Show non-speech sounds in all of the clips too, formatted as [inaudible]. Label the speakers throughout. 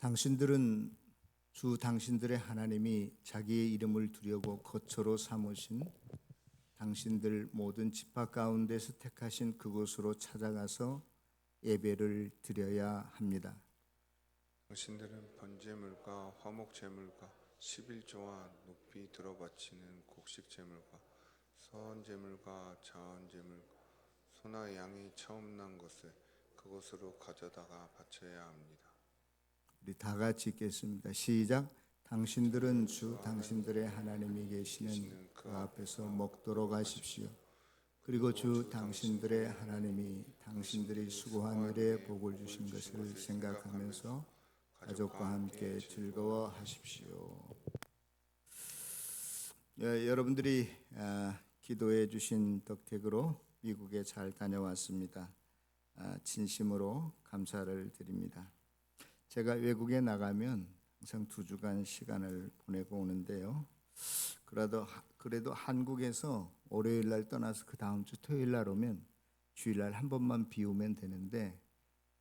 Speaker 1: 당신들은 주 당신들의 하나님이 자기의 이름을 두려고 거처로 삼으신 당신들 모든 집합 가운데서 택하신 그곳으로 찾아가서 예배를 드려야 합니다.
Speaker 2: 당신들은 번제물과 화목제물과 11조와 높이 들어바치는 곡식제물과 서원제물과 자원제물과 소나 양이 처음 난 것을 그곳으로 가져다가 바쳐야 합니다.
Speaker 1: 우리 다 같이 읽겠습니다. 시작. 당신들은 주 당신들의 하나님이 계시는 그 앞에서 먹도록 하십시오. 그리고 주 당신들의 하나님이 당신들이 수고한 일에 복을 주신 것을 생각하면서 가족과 함께 즐거워하십시오. 예, 여러분들이 아, 기도해 주신 덕택으로 미국에 잘 다녀왔습니다. 아, 진심으로 감사를 드립니다. 제가 외국에 나가면 항상 두 주간 시간을 보내고 오는데요. 그래도 그래도 한국에서 월요일 날 떠나서 그 다음 주 토요일 날 오면 주일 날 한 번만 비우면 되는데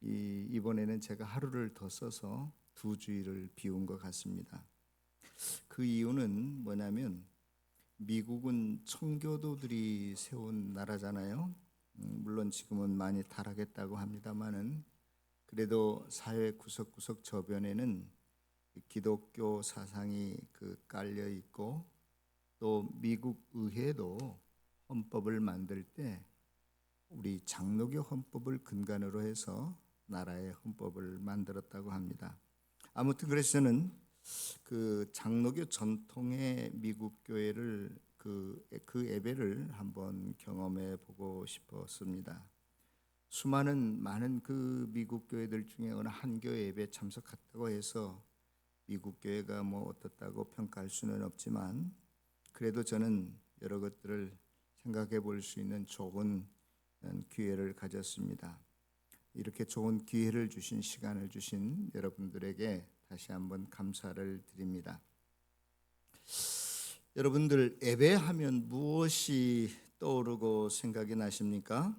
Speaker 1: 이 이번에는 제가 하루를 더 써서 두 주일을 비운 것 같습니다. 그 이유는 뭐냐면 미국은 청교도들이 세운 나라잖아요. 음, 물론 지금은 많이 타락했다고 합니다만은 그래도 사회 구석구석 저변에는 기독교 사상이 그 깔려 있고 또 미국 의회도 헌법을 만들 때 우리 장로교 헌법을 근간으로 해서 나라의 헌법을 만들었다고 합니다. 아무튼 그래서 저는 그 장로교 전통의 미국 교회를 그, 그 예배를 한번 경험해 보고 싶었습니다. 수많은 많은 그 미국 교회들 중에 어느 한 교회 예배 참석했다고 해서 미국 교회가 뭐 어떻다고 평가할 수는 없지만 그래도 저는 여러 것들을 생각해 볼 수 있는 좋은 기회를 가졌습니다. 이렇게 좋은 기회를 주신 시간을 주신 여러분들에게 다시 한번 감사를 드립니다. 여러분들 예배하면 무엇이 떠오르고 생각이 나십니까?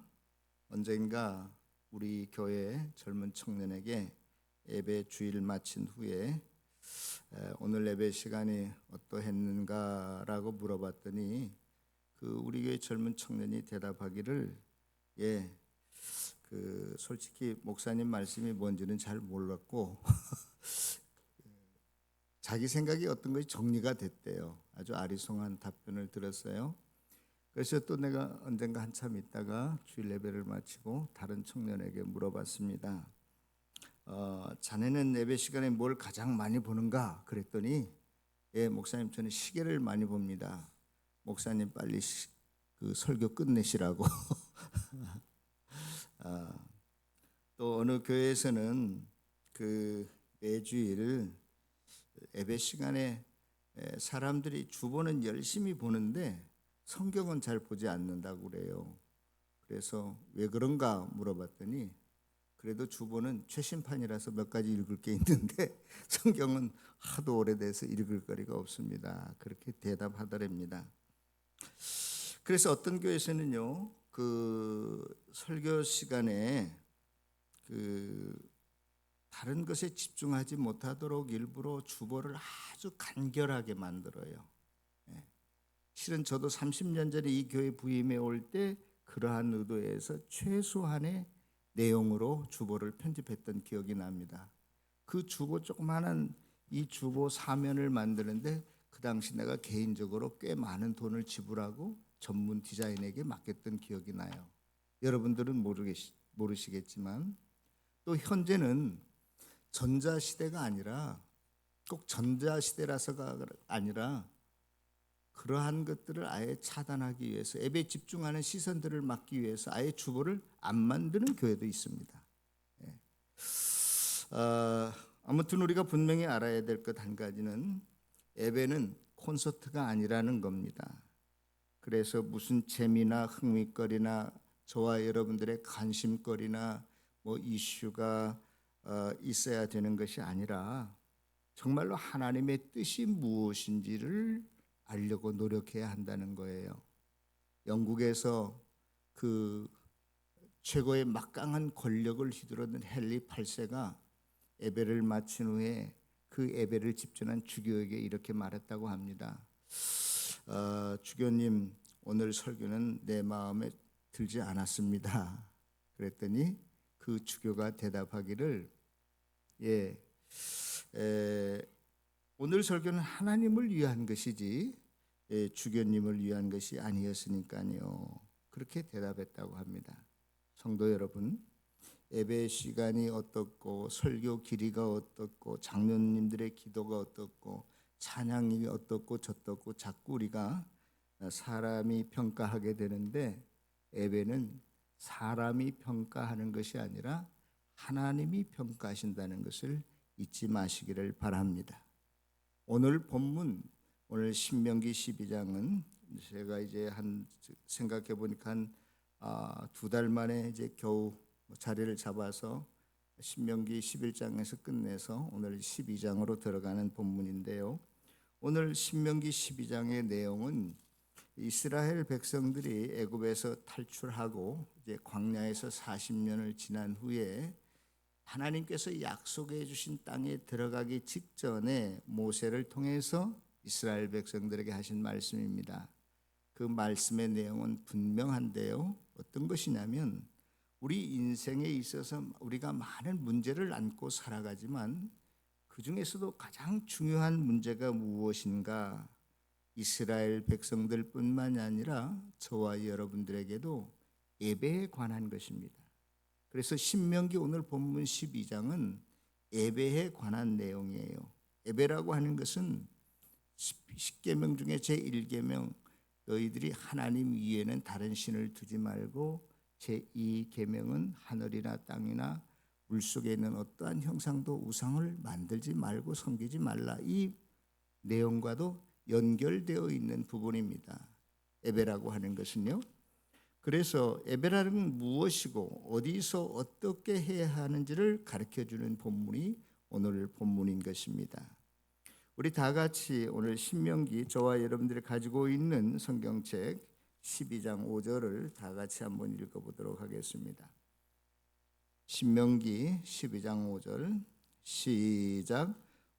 Speaker 1: 언젠가 우리 교회 젊은 청년에게 예배 주일 마친 후에 오늘 예배 시간이 어떠했는가라고 물어봤더니 그 우리 교회 젊은 청년이 대답하기를 예, 그 솔직히 목사님 말씀이 뭔지는 잘 몰랐고 [laughs] 자기 생각이 어떤 것이 정리가 됐대요. 아주 아리송한 답변을 들었어요. 그래서 또 내가 언젠가 한참 있다가 주일 예배를 마치고 다른 청년에게 물어봤습니다. 어, 자네는 예배 시간에 뭘 가장 많이 보는가? 그랬더니 예 목사님 저는 시계를 많이 봅니다. 목사님 빨리 시, 그 설교 끝내시라고. [laughs] 아, 또 어느 교회에서는 그 매주일 예배 시간에 사람들이 주보는 열심히 보는데 성경은 잘 보지 않는다고 그래요. 그래서 왜 그런가 물어봤더니 그래도 주보는 최신판이라서 몇 가지 읽을 게 있는데 [laughs] 성경은 하도 오래돼서 읽을 거리가 없습니다. 그렇게 대답하더랍니다. 그래서 어떤 교회에서는요, 그 설교 시간에 그 다른 것에 집중하지 못하도록 일부러 주보를 아주 간결하게 만들어요. 예. 실은 저도 30년 전에 이 교회 부임에 올때 그러한 의도에서 최소한의 내용으로 주보를 편집했던 기억이 납니다. 그 주보 조그마한 이 주보 사면을 만드는데 그 당시 내가 개인적으로 꽤 많은 돈을 지불하고 전문 디자인에게 맡겼던 기억이 나요. 여러분들은 모르겠, 모르시겠지만 또 현재는 전자시대가 아니라 꼭 전자시대라서가 아니라 그러한 것들을 아예 차단하기 위해서 예배 집중하는 시선들을 막기 위해서 아예 주보를 안 만드는 교회도 있습니다. 예. 어, 아무튼 우리가 분명히 알아야 될 것 한 가지는 예배는 콘서트가 아니라는 겁니다. 그래서 무슨 재미나 흥미거리나 저와 여러분들의 관심거리나 뭐 이슈가 어, 있어야 되는 것이 아니라 정말로 하나님의 뜻이 무엇인지를 알려고 노력해야 한다는 거예요. 영국에서 그 최고의 막강한 권력을 휘두르는 헨리 8세가 예배를 마친 후에 그 예배를 집전한 주교에게 이렇게 말했다고 합니다. 어, 주교님 오늘 설교는 내 마음에 들지 않았습니다. 그랬더니 그 주교가 대답하기를 예 에, 오늘 설교는 하나님을 위한 것이지 예, 주교님을 위한 것이 아니었으니까요. 그렇게 대답했다고 합니다. 성도 여러분, 예배 시간이 어떻고 설교 길이가 어떻고 장로님들의 기도가 어떻고 찬양이 어떻고 저떻고 자꾸 우리가 사람이 평가하게 되는데 예배는 사람이 평가하는 것이 아니라 하나님이 평가하신다는 것을 잊지 마시기를 바랍니다. 오늘 본문 오늘 신명기 12장은 제가 이제 한 생각해 보니까 한두 달 만에 이제 겨우 자리를 잡아서 신명기 11장에서 끝내서 오늘 12장으로 들어가는 본문인데요. 오늘 신명기 12장의 내용은 이스라엘 백성들이 애굽에서 탈출하고 이제 광야에서 40년을 지난 후에 하나님께서 약속해 주신 땅에 들어가기 직전에 모세를 통해서 이스라엘 백성들에게 하신 말씀입니다. 그 말씀의 내용은 분명한데요. 어떤 것이냐면 우리 인생에 있어서 우리가 많은 문제를 안고 살아가지만 그 중에서도 가장 중요한 문제가 무엇인가? 이스라엘 백성들뿐만이 아니라 저와 여러분들에게도 예배에 관한 것입니다. 그래서 신명기 오늘 본문 12장은 예배에 관한 내용이에요. 예배라고 하는 것은 십계명 중에 제 1계명 너희들이 하나님 위에는 다른 신을 두지 말고 제 2계명은 하늘이나 땅이나 물속에 있는 어떠한 형상도 우상을 만들지 말고 섬기지 말라. 이 내용과도 연결되어 있는 부분입니다. 예배라고 하는 것은요. 그래서 예배라는 무엇이고 어디서 어떻게 해야 하는지를 가르쳐 주는 본문이 오늘 본문인 것입니다. 우리 다 같이 오늘 신명기 저와 여러분들이 가지고 있는 성경책 12장 5절을 다 같이 한번 읽어 보도록 하겠습니다. 신명기 12장 5절 시작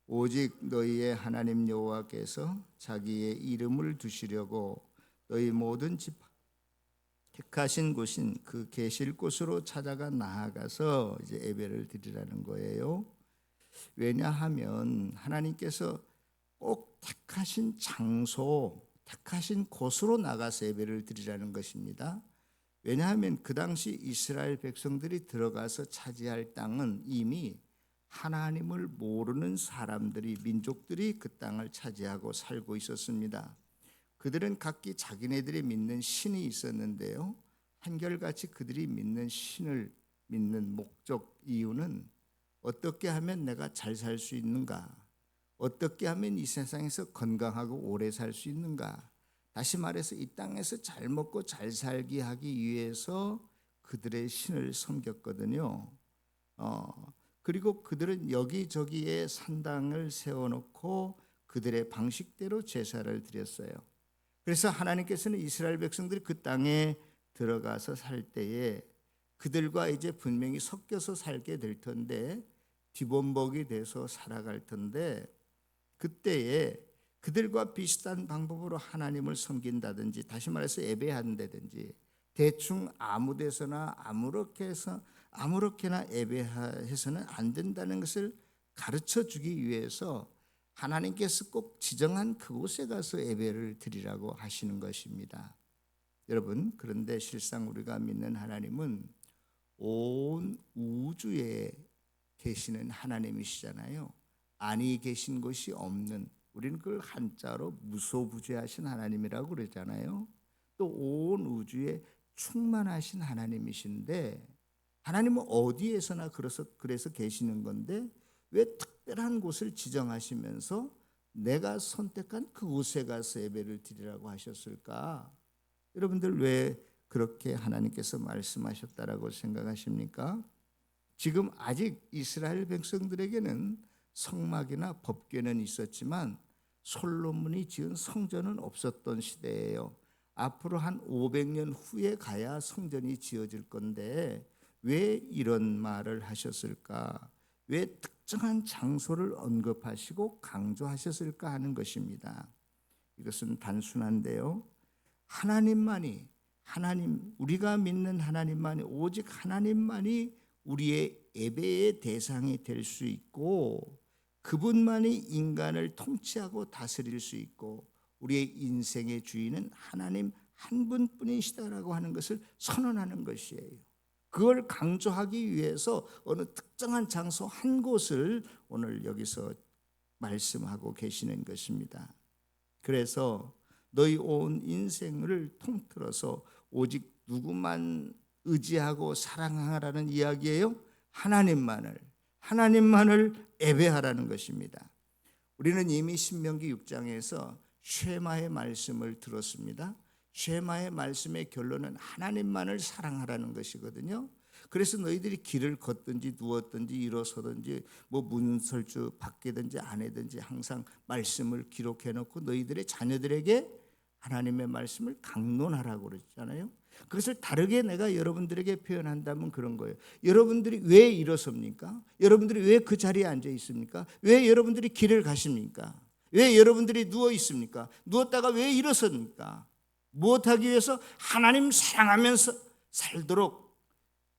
Speaker 1: 오직 너희의 하나님 여호와께서 자기의 이름을 두시려고 너희 모든 집 택하신 곳인 그 계실 곳으로 찾아가 나아가서 이제 예배를 드리라는 거예요. 왜냐하면 하나님께서 꼭 택하신 장소, 택하신 곳으로 나가서 예배를 드리라는 것입니다. 왜냐하면 그 당시 이스라엘 백성들이 들어가서 차지할 땅은 이미 하나님을 모르는 사람들이 민족들이 그 땅을 차지하고 살고 있었습니다. 그들은 각기 자기네들이 믿는 신이 있었는데요. 한결같이 그들이 믿는 신을 믿는 목적 이유는 어떻게 하면 내가 잘 살 수 있는가? 어떻게 하면 이 세상에서 건강하고 오래 살 수 있는가? 다시 말해서 이 땅에서 잘 먹고 잘 살기 하기 위해서 그들의 신을 섬겼거든요. 어, 그리고 그들은 여기저기에 산당을 세워놓고 그들의 방식대로 제사를 드렸어요. 그래서 하나님께서는 이스라엘 백성들이 그 땅에 들어가서 살 때에 그들과 이제 분명히 섞여서 살게 될 텐데 뒤범벅이 돼서 살아갈 텐데 그때에 그들과 비슷한 방법으로 하나님을 섬긴다든지 다시 말해서 예배한다든지 대충 아무 데서나 아무렇게 해서 아무렇게나 예배해서는 안 된다는 것을 가르쳐 주기 위해서 하나님께서 꼭 지정한 그곳에 가서 예배를 드리라고 하시는 것입니다. 여러분, 그런데 실상 우리가 믿는 하나님은 온 우주에 계시는 하나님이시잖아요. 아니 계신 곳이 없는 우리는 그걸 한자로 무소부재하신 하나님이라고 그러잖아요. 또 온 우주에 충만하신 하나님이신데 하나님은 어디에서나 그래서 그래서 계시는 건데 왜 특별한 곳을 지정하시면서 내가 선택한 그곳에 가서 예배를 드리라고 하셨을까? 여러분들 왜 그렇게 하나님께서 말씀하셨다라고 생각하십니까? 지금 아직 이스라엘 백성들에게는 성막이나 법궤는 있었지만 솔로몬이 지은 성전은 없었던 시대예요. 앞으로 한 500년 후에 가야 성전이 지어질 건데 왜 이런 말을 하셨을까? 왜 특정한 장소를 언급하시고 강조하셨을까 하는 것입니다. 이것은 단순한데요. 하나님만이 하나님 우리가 믿는 하나님만이 오직 하나님만이 우리의 예배의 대상이 될 수 있고 그분만이 인간을 통치하고 다스릴 수 있고 우리의 인생의 주인은 하나님 한 분뿐이시다라고 하는 것을 선언하는 것이에요. 그걸 강조하기 위해서 어느 특정한 장소 한 곳을 오늘 여기서 말씀하고 계시는 것입니다. 그래서 너희 온 인생을 통틀어서 오직 누구만 의지하고 사랑하라는 이야기예요. 하나님만을 하나님만을 예배하라는 것입니다. 우리는 이미 신명기 6장에서 쉐마의 말씀을 들었습니다. 쉐마의 말씀의 결론은 하나님만을 사랑하라는 것이거든요. 그래서 너희들이 길을 걷든지 누웠든지 일어서든지 뭐 문설주 밖에든지 안에든지 항상 말씀을 기록해 놓고 너희들의 자녀들에게 하나님의 말씀을 강론하라고 그랬잖아요. 그것을 다르게 내가 여러분들에게 표현한다면 그런 거예요. 여러분들이 왜 일어섭니까? 여러분들이 왜 그 자리에 앉아 있습니까? 왜 여러분들이 길을 가십니까? 왜 여러분들이 누워 있습니까? 누웠다가 왜 일어섭니까? 무엇하기 위해서 하나님 사랑하면서 살도록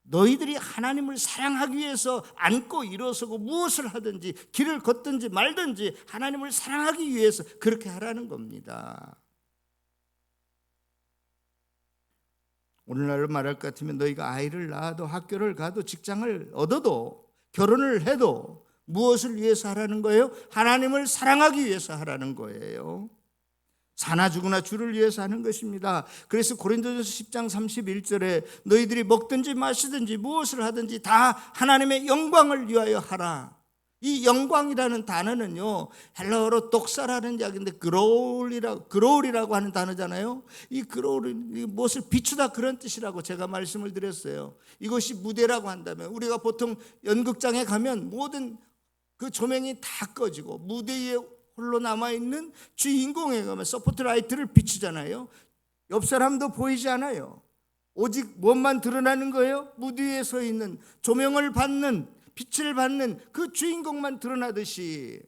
Speaker 1: 너희들이 하나님을 사랑하기 위해서 앉고 일어서고 무엇을 하든지 길을 걷든지 말든지 하나님을 사랑하기 위해서 그렇게 하라는 겁니다. 오늘날로 말할 것 같으면 너희가 아이를 낳아도 학교를 가도 직장을 얻어도 결혼을 해도 무엇을 위해서 하라는 거예요? 하나님을 사랑하기 위해서 하라는 거예요. 사나 죽으나 주를 위해서 하는 것입니다. 그래서 고린도전서 10장 31절에 너희들이 먹든지 마시든지 무엇을 하든지 다 하나님의 영광을 위하여 하라. 이 영광이라는 단어는요 헬라어로 독사라는 이야기인데 그로울이라고 그로울이라고 하는 단어잖아요. 이 그로울이 무엇을 비추다 그런 뜻이라고 제가 말씀을 드렸어요. 이것이 무대라고 한다면 우리가 보통 연극장에 가면 모든 그 조명이 다 꺼지고 무대 위에 홀로 남아 있는 주인공에 가면 서포트라이트를 비추잖아요. 옆 사람도 보이지 않아요. 오직 무엇만 드러나는 거예요? 무대 위에 서 있는 조명을 받는 빛을 받는 그 주인공만 드러나듯이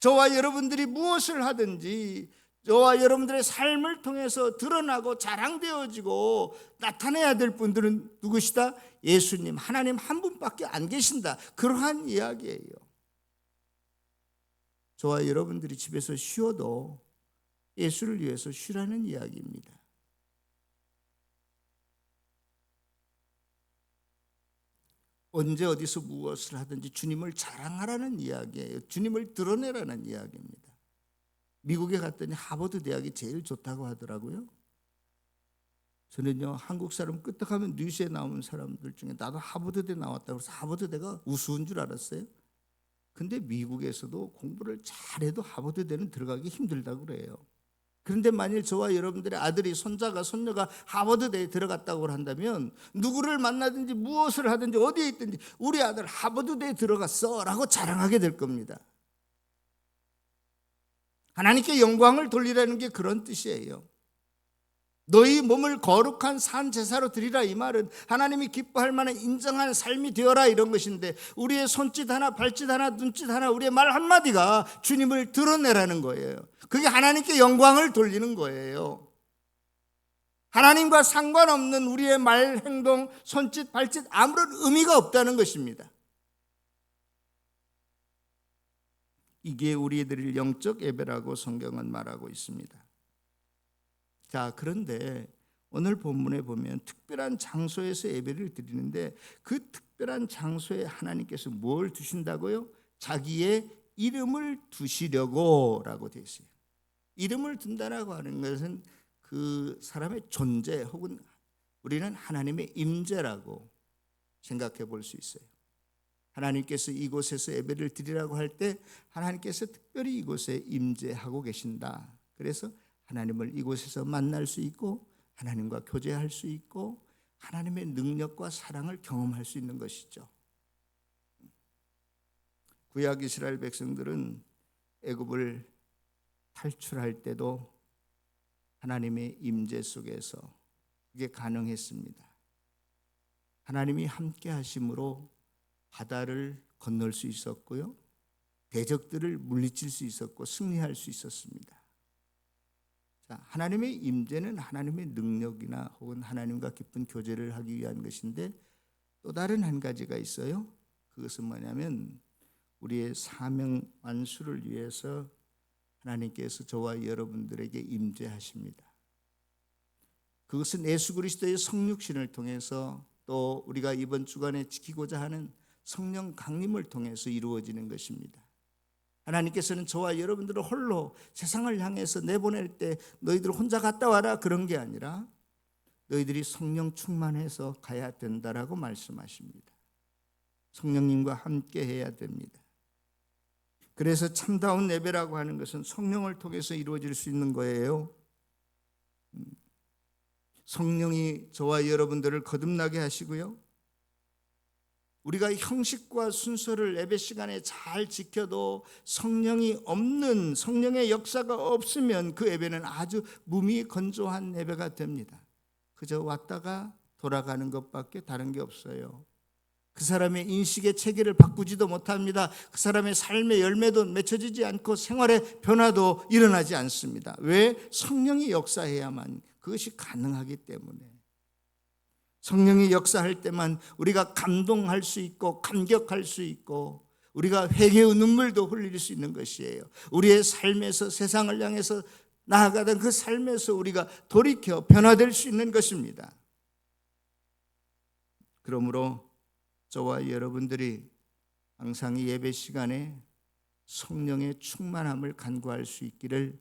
Speaker 1: 저와 여러분들이 무엇을 하든지 저와 여러분들의 삶을 통해서 드러나고 자랑되어지고 나타내야 될 분들은 누구시다? 예수님, 하나님 한 분밖에 안 계신다. 그러한 이야기예요. 저와 여러분들이 집에서 쉬어도 예수를 위해서 쉬라는 이야기입니다. 언제 어디서 무엇을 하든지 주님을 자랑하라는 이야기예요. 주님을 드러내라는 이야기입니다. 미국에 갔더니 하버드 대학이 제일 좋다고 하더라고요. 저는요 한국 사람 끄떡하면 뉴스에 나오는 사람들 중에 나도 하버드대 나왔다고 해서 하버드대가 우스운 줄 알았어요. 근데 미국에서도 공부를 잘해도 하버드대는 들어가기 힘들다고 그래요. 그런데 만일 저와 여러분들의 아들이 손자가 손녀가 하버드대에 들어갔다고 한다면 누구를 만나든지 무엇을 하든지 어디에 있든지 우리 아들 하버드대에 들어갔어라고 자랑하게 될 겁니다. 하나님께 영광을 돌리라는 게 그런 뜻이에요. 너희 몸을 거룩한 산 제사로 드리라 이 말은 하나님이 기뻐할 만한 인정한 삶이 되어라 이런 것인데 우리의 손짓 하나 발짓 하나 눈짓 하나 우리의 말 한마디가 주님을 드러내라는 거예요. 그게 하나님께 영광을 돌리는 거예요. 하나님과 상관없는 우리의 말, 행동, 손짓, 발짓 아무런 의미가 없다는 것입니다. 이게 우리들의 영적 예배라고 성경은 말하고 있습니다. 자, 그런데 오늘 본문에 보면 특별한 장소에서 예배를 드리는데 그 특별한 장소에 하나님께서 뭘 두신다고요? 자기의 이름을 두시려고라고 되어 있어요. 이름을 둔다라고 하는 것은 그 사람의 존재 혹은 우리는 하나님의 임재라고 생각해 볼 수 있어요. 하나님께서 이곳에서 예배를 드리라고 할 때 하나님께서 특별히 이곳에 임재하고 계신다. 그래서 하나님을 이곳에서 만날 수 있고 하나님과 교제할 수 있고 하나님의 능력과 사랑을 경험할 수 있는 것이죠. 구약 이스라엘 백성들은 애굽을 탈출할 때도 하나님의 임재 속에서 그게 가능했습니다. 하나님이 함께 하심으로 바다를 건널 수 있었고요. 대적들을 물리칠 수 있었고 승리할 수 있었습니다. 자, 하나님의 임재는 하나님의 능력이나 혹은 하나님과 깊은 교제를 하기 위한 것인데 또 다른 한 가지가 있어요. 그것은 뭐냐면 우리의 사명 완수를 위해서 하나님께서 저와 여러분들에게 임재하십니다. 그것은 예수 그리스도의 성육신을 통해서 또 우리가 이번 주간에 지키고자 하는 성령 강림을 통해서 이루어지는 것입니다. 하나님께서는 저와 여러분들을 홀로 세상을 향해서 내보낼 때 너희들 혼자 갔다 와라 그런 게 아니라 너희들이 성령 충만해서 가야 된다라고 말씀하십니다. 성령님과 함께 해야 됩니다. 그래서 참다운 예배라고 하는 것은 성령을 통해서 이루어질 수 있는 거예요. 음, 성령이 저와 여러분들을 거듭나게 하시고요. 우리가 형식과 순서를 예배 시간에 잘 지켜도 성령이 없는 성령의 역사가 없으면 그 예배는 아주 무미 건조한 예배가 됩니다. 그저 왔다가 돌아가는 것밖에 다른 게 없어요. 그 사람의 인식의 체계를 바꾸지도 못합니다. 그 사람의 삶의 열매도 맺혀지지 않고 생활의 변화도 일어나지 않습니다. 왜? 성령이 역사해야만 그것이 가능하기 때문에. 성령이 역사할 때만 우리가 감동할 수 있고 감격할 수 있고 우리가 회개의 눈물도 흘릴 수 있는 것이에요. 우리의 삶에서 세상을 향해서 나아가던 그 삶에서 우리가 돌이켜 변화될 수 있는 것입니다. 그러므로 저와 여러분들이 항상 이 예배 시간에 성령의 충만함을 간구할 수 있기를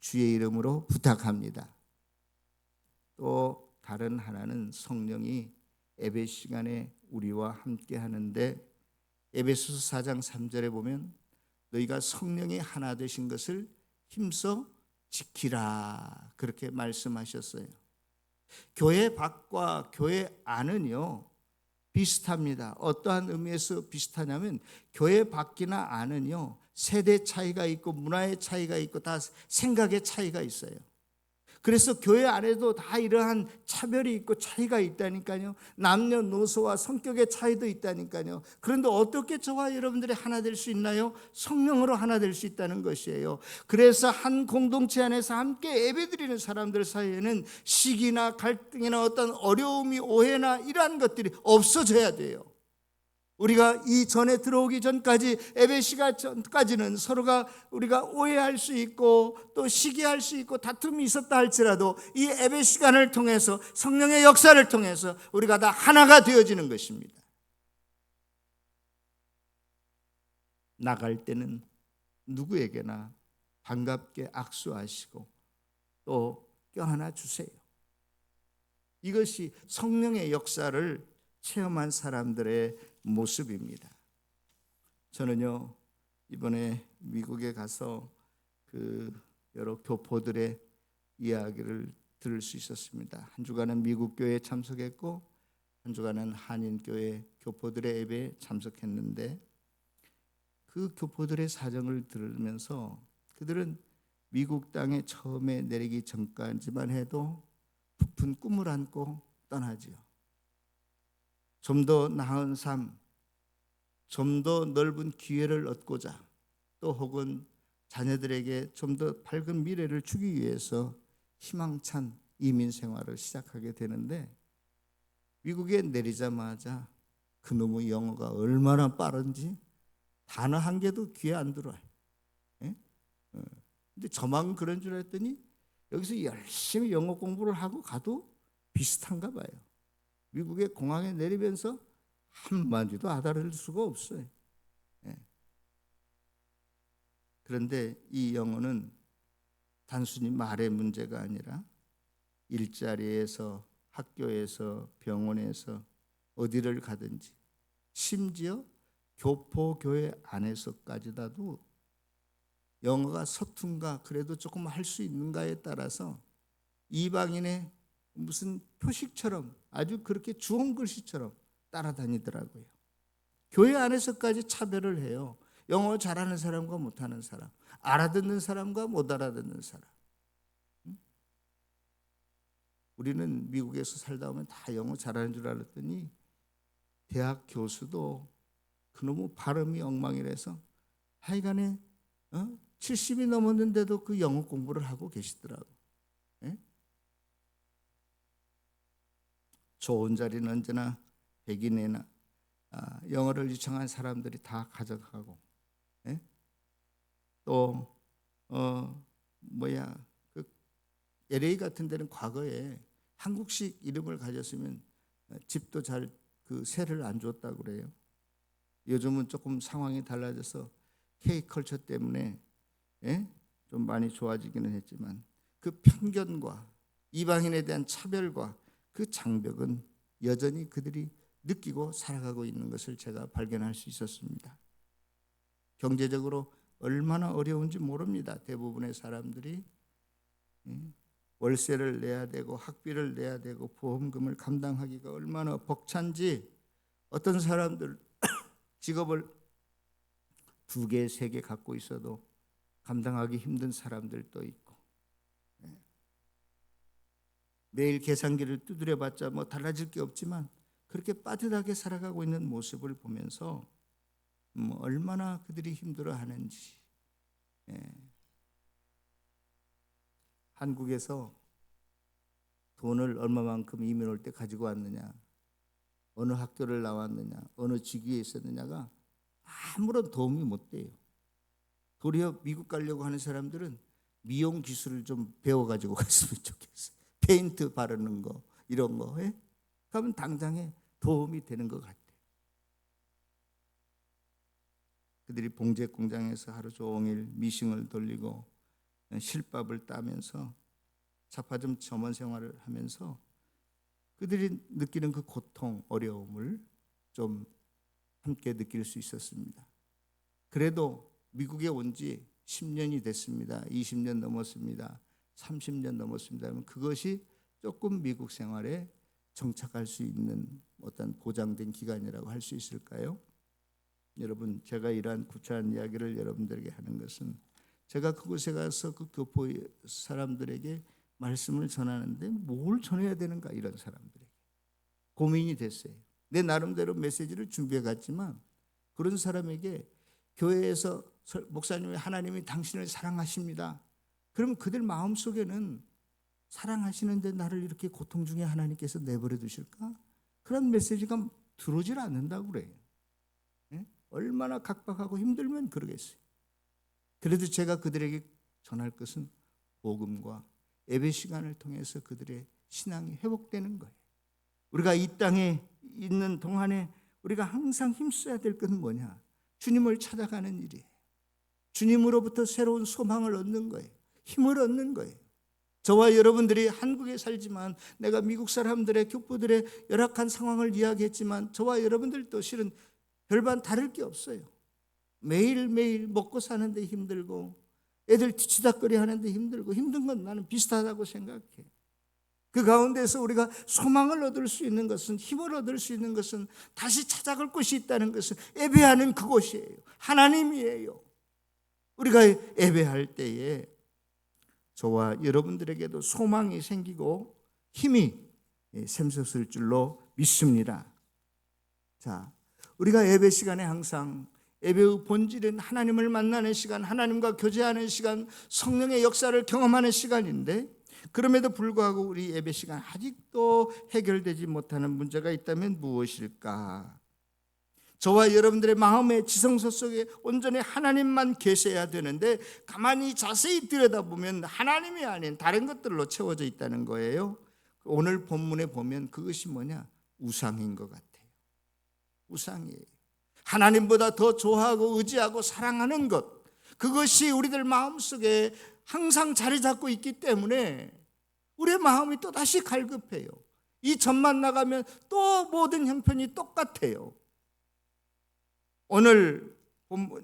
Speaker 1: 주의 이름으로 부탁합니다. 또 다른 하나는 성령이 예배 시간에 우리와 함께 하는데 에베소서 4장 3절에 보면 너희가 성령이 하나 되신 것을 힘써 지키라 그렇게 말씀하셨어요. 교회 밖과 교회 안은요 비슷합니다. 어떠한 의미에서 비슷하냐면 교회 밖이나 안은요 세대 차이가 있고 문화의 차이가 있고 다 생각의 차이가 있어요. 그래서 교회 안에도 다 이러한 차별이 있고 차이가 있다니까요. 남녀노소와 성격의 차이도 있다니까요. 그런데 어떻게 저와 여러분들이 하나 될 수 있나요? 성령으로 하나 될 수 있다는 것이에요. 그래서 한 공동체 안에서 함께 예배드리는 사람들 사이에는 시기나 갈등이나 어떤 어려움이 오해나 이러한 것들이 없어져야 돼요. 우리가 이 전에 들어오기 전까지 예배 시간 전까지는 서로가 우리가 오해할 수 있고 또 시기할 수 있고 다툼이 있었다 할지라도 이 예배 시간을 통해서 성령의 역사를 통해서 우리가 다 하나가 되어지는 것입니다. 나갈 때는 누구에게나 반갑게 악수하시고 또 껴안아 주세요. 이것이 성령의 역사를 체험한 사람들의 모습입니다. 저는요 이번에 미국에 가서 그 여러 교포들의 이야기를 들을 수 있었습니다. 한 주간은 미국 교회에 참석했고 한 주간은 한인 교회 교포들의 예배에 참석했는데 그 교포들의 사정을 들으면서 그들은 미국 땅에 처음에 내리기 전까지만 해도 부푼 꿈을 안고 떠나지요. 좀 더 나은 삶, 좀 더 넓은 기회를 얻고자 또 혹은 자녀들에게 좀 더 밝은 미래를 주기 위해서 희망찬 이민 생활을 시작하게 되는데 미국에 내리자마자 그놈의 영어가 얼마나 빠른지 단어 한 개도 귀에 안 들어와요. 예? 어. 근데 저만 그런 줄 알았더니 여기서 열심히 영어 공부를 하고 가도 비슷한가 봐요. 미국의 공항에 내리면서 한마디도 알아들을 수가 없어요. 예. 그런데 이 영어는 단순히 말의 문제가 아니라 일자리에서 학교에서 병원에서 어디를 가든지 심지어 교포교회 안에서까지다도 영어가 서툰가 그래도 조금 할 수 있는가에 따라서 이방인의 무슨 표식처럼 아주 그렇게 주홍 글씨처럼 따라다니더라고요. 교회 안에서까지 차별을 해요. 영어 잘하는 사람과 못하는 사람, 알아듣는 사람과 못 알아듣는 사람. 우리는 미국에서 살다 보면 다 영어 잘하는 줄 알았더니 대학 교수도 그놈의 발음이 엉망이라서 하여간에 어? 70이 넘었는데도 그 영어 공부를 하고 계시더라고. 예? 좋은 자리는 언제나 백인이나 아, 영어를 유창한 사람들이 다 가져가고 예? 또 어, 뭐야 그 LA 같은 데는 과거에 한국식 이름을 가졌으면 집도 잘 그 세를 안 줬다고 그래요. 요즘은 조금 상황이 달라져서 K 컬처 때문에 예? 좀 많이 좋아지기는 했지만 그 편견과 이방인에 대한 차별과 그 장벽은 여전히 그들이 느끼고 살아가고 있는 것을 제가 발견할 수 있었습니다. 경제적으로 얼마나 어려운지 모릅니다. 대부분의 사람들이 예? 월세를 내야 되고 학비를 내야 되고 보험금을 감당하기가 얼마나 벅찬지 어떤 사람들 [coughs] 직업을 두 개, 세 개 갖고 있어도 감당하기 힘든 사람들도 있고 예. 매일 계산기를 두드려봤자 뭐 달라질 게 없지만 그렇게 빠듯하게 살아가고 있는 모습을 보면서 음, 얼마나 그들이 힘들어하는지 예. 한국에서 돈을 얼마만큼 이민 올 때 가지고 왔느냐, 어느 학교를 나왔느냐, 어느 직위에 있었느냐가 아무런 도움이 못 돼요. 도리어 미국 가려고 하는 사람들은 미용 기술을 좀 배워가지고 [laughs] 갔으면 좋겠어요. 페인트 바르는 거 이런 거, 예? 그러면 당장에 도움이 되는 것 같아요. 그들이 봉제 공장에서 하루 종일 미싱을 돌리고 실밥을 따면서 자파점 점원 생활을 하면서 그들이 느끼는 그 고통, 어려움을 좀 함께 느낄 수 있었습니다. 그래도 미국에 온 지 10년이 됐습니다. 20년 넘었습니다. 30년 넘었습니다. 그것이 조금 미국 생활에 정착할 수 있는 어떤 보장된 기간이라고 할 수 있을까요? 여러분, 제가 이러한 구체한 이야기를 여러분들에게 하는 것은 제가 그곳에 가서 그 교포 사람들에게 말씀을 전하는데 뭘 전해야 되는가 이런 사람들에게 고민이 됐어요. 내 나름대로 메시지를 준비해 갔지만 그런 사람에게 교회에서 설- 목사님이 하나님이 당신을 사랑하십니다. 그럼 그들 마음 속에는 사랑하시는데 나를 이렇게 고통 중에 하나님께서 내버려 두실까? 그런 메시지가 들어오질 않는다고 그래요. 예? 얼마나 각박하고 힘들면 그러겠어요. 그래도 제가 그들에게 전할 것은 복음과 예배 시간을 통해서 그들의 신앙이 회복되는 거예요. 우리가 이 땅에 있는 동안에 우리가 항상 힘써야 될 것은 뭐냐? 주님을 찾아가는 일이에요. 주님으로부터 새로운 소망을 얻는 거예요. 힘을 얻는 거예요. 저와 여러분들이 한국에 살지만 내가 미국 사람들의 교포들의 열악한 상황을 이야기했지만 저와 여러분들도 실은 별반 다를 게 없어요. 매일매일 먹고 사는데 힘들고 애들 뒤치다거리 하는데 힘들고 힘든 건 나는 비슷하다고 생각해. 그 가운데서 우리가 소망을 얻을 수 있는 것은 힘을 얻을 수 있는 것은 다시 찾아갈 곳이 있다는 것은 예배하는 그곳이에요. 하나님이에요. 우리가 예배할 때에 저와 여러분들에게도 소망이 생기고 힘이 샘솟을 줄로 믿습니다. 자, 우리가 예배 시간에 항상 예배의 본질은 하나님을 만나는 시간, 하나님과 교제하는 시간, 성령의 역사를 경험하는 시간인데 그럼에도 불구하고 우리 예배 시간 아직도 해결되지 못하는 문제가 있다면 무엇일까? 저와 여러분들의 마음의 지성소 속에 온전히 하나님만 계셔야 되는데 가만히 자세히 들여다보면 하나님이 아닌 다른 것들로 채워져 있다는 거예요. 오늘 본문에 보면 그것이 뭐냐? 우상인 것 같아요. 우상이에요. 하나님보다 더 좋아하고 의지하고 사랑하는 것. 그것이 우리들 마음속에 항상 자리 잡고 있기 때문에 우리의 마음이 또 다시 갈급해요. 이 점만 나가면 또 모든 형편이 똑같아요. 오늘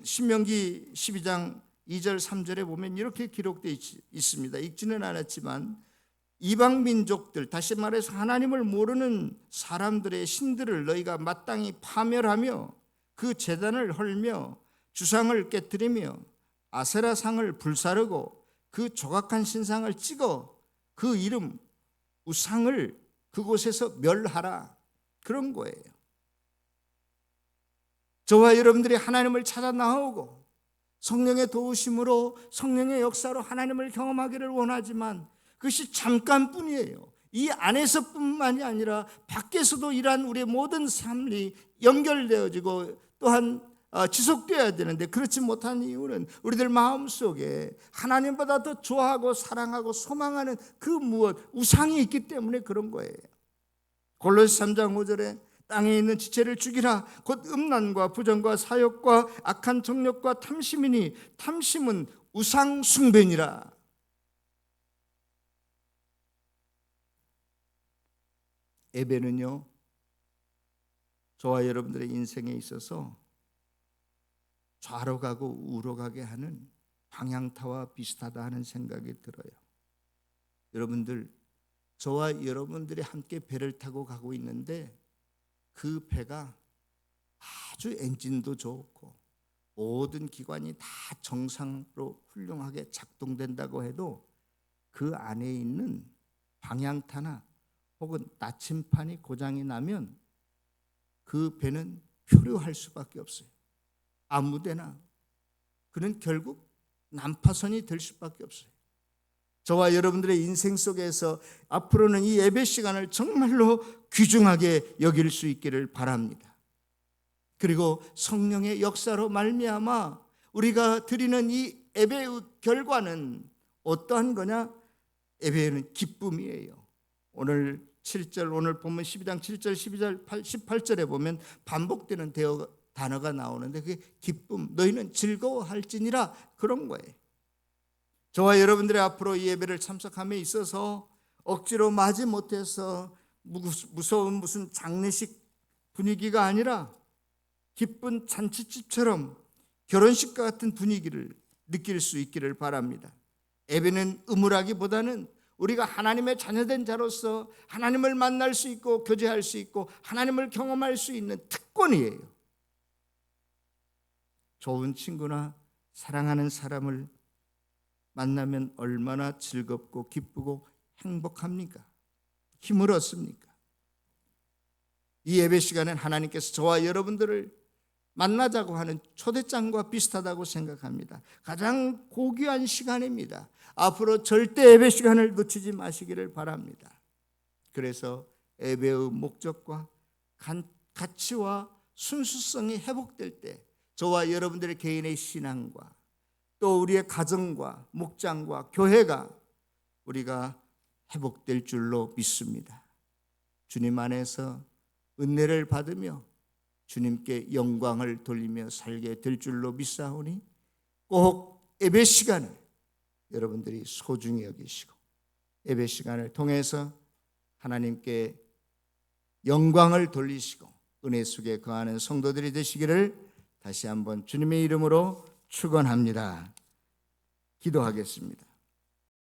Speaker 1: 신명기 12장 2절 3절에 보면 이렇게 기록되어 있습니다. 읽지는 않았지만 이방 민족들 다시 말해서 하나님을 모르는 사람들의 신들을 너희가 마땅히 파멸하며 그 제단을 헐며 주상을 깨뜨리며 아세라 상을 불사르고 그 조각한 신상을 찍어 그 이름 우상을 그곳에서 멸하라 그런 거예요. 저와 여러분들이 하나님을 찾아 나오고 성령의 도우심으로 성령의 역사로 하나님을 경험하기를 원하지만 그것이 잠깐뿐이에요. 이 안에서뿐만이 아니라 밖에서도 이러한 우리의 모든 삶이 연결되어지고 또한 어, 지속되어야 되는데 그렇지 못한 이유는 우리들 마음 속에 하나님보다 더 좋아하고 사랑하고 소망하는 그 무엇 우상이 있기 때문에 그런 거예요. 골로새 3장 5절에 땅에 있는 지체를 죽이라 곧 음란과 부정과 사욕과 악한 정욕과 탐심이니 탐심은 우상 숭배니라. 예배는요. 저와 여러분들의 인생에 있어서 좌로 가고 우로 가게 하는 방향타와 비슷하다 하는 생각이 들어요. 여러분들 저와 여러분들이 함께 배를 타고 가고 있는데 그 배가 아주 엔진도 좋고 모든 기관이 다 정상으로 훌륭하게 작동된다고 해도 그 안에 있는 방향타나 혹은 나침판이 고장이 나면 그 배는 표류할 수밖에 없어요. 아무데나 그는 결국 난파선이 될 수밖에 없어요. 저와 여러분들의 인생 속에서 앞으로는 이 예배 시간을 정말로 귀중하게 여길 수 있기를 바랍니다. 그리고 성령의 역사로 말미암아 우리가 드리는 이 예배의 결과는 어떠한 거냐? 예배는 기쁨이에요. 오늘 7절 오늘 보면 12장 7절 12절 18절에 보면 반복되는 대어 단어가 나오는데 그게 기쁨 너희는 즐거워할지니라 그런 거예요. 저와 여러분들의 앞으로 이 예배를 참석함에 있어서 억지로 마지 못해서 무서운 무슨 장례식 분위기가 아니라 기쁜 잔치집처럼 결혼식과 같은 분위기를 느낄 수 있기를 바랍니다. 예배는 의무라기보다는 우리가 하나님의 자녀된 자로서 하나님을 만날 수 있고 교제할 수 있고 하나님을 경험할 수 있는 특권이에요. 좋은 친구나 사랑하는 사람을 만나면 얼마나 즐겁고 기쁘고 행복합니까? 힘을 얻습니까? 이 예배 시간엔 하나님께서 저와 여러분들을 만나자고 하는 초대장과 비슷하다고 생각합니다. 가장 고귀한 시간입니다. 앞으로 절대 예배 시간을 놓치지 마시기를 바랍니다. 그래서 예배의 목적과 가치와 순수성이 회복될 때 저와 여러분들의 개인의 신앙과 또 우리의 가정과 목장과 교회가 우리가 회복될 줄로 믿습니다. 주님 안에서 은혜를 받으며 주님께 영광을 돌리며 살게 될 줄로 믿사오니 꼭 예배 시간을 여러분들이 소중히 여기시고 예배 시간을 통해서 하나님께 영광을 돌리시고 은혜 속에 거하는 성도들이 되시기를 다시 한번 주님의 이름으로 축원합니다. 기도하겠습니다.